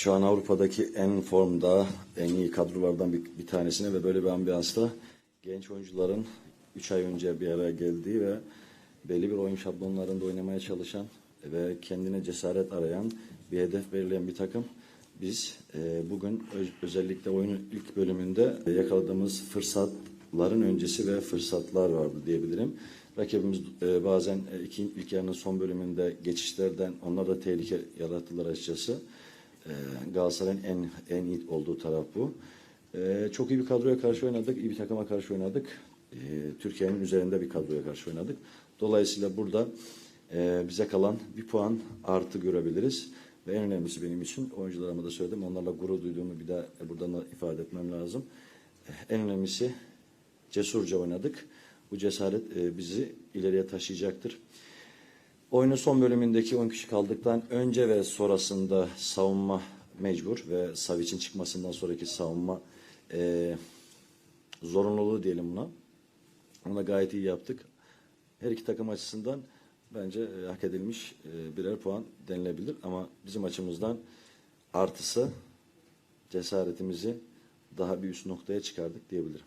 Şu an Avrupa'daki en formda, en iyi kadrolardan bir, bir tanesine ve böyle bir ambiyansta genç oyuncuların 3 ay önce bir araya geldiği ve belli bir oyun şablonlarında oynamaya çalışan ve kendine cesaret arayan, bir hedef belirleyen bir takım. Biz e, bugün öz- özellikle oyunun ilk bölümünde yakaladığımız fırsatların öncesi ve fırsatlar vardı diyebilirim. Rakibimiz e, bazen e, iki, ilk yarının son bölümünde geçişlerden onlar da tehlike yarattılar açıkçası. E, Galatasaray'ın en en iyi olduğu taraf bu. E, çok iyi bir kadroya karşı oynadık, iyi bir takıma karşı oynadık. E, Türkiye'nin üzerinde bir kadroya karşı oynadık. Dolayısıyla burada e, bize kalan bir puan artı görebiliriz. Ve en önemlisi benim için oyuncularıma da söyledim. Onlarla gurur duyduğumu bir daha buradan da ifade etmem lazım. En önemlisi cesurca oynadık. Bu cesaret e, bizi ileriye taşıyacaktır. Oyunun son bölümündeki 10 kişi kaldıktan önce ve sonrasında savunma mecbur ve Savic'in çıkmasından sonraki savunma e, zorunluluğu diyelim buna. Ona gayet iyi yaptık. Her iki takım açısından bence e, hak edilmiş e, birer puan denilebilir. Ama bizim açımızdan artısı cesaretimizi daha bir üst noktaya çıkardık diyebilirim.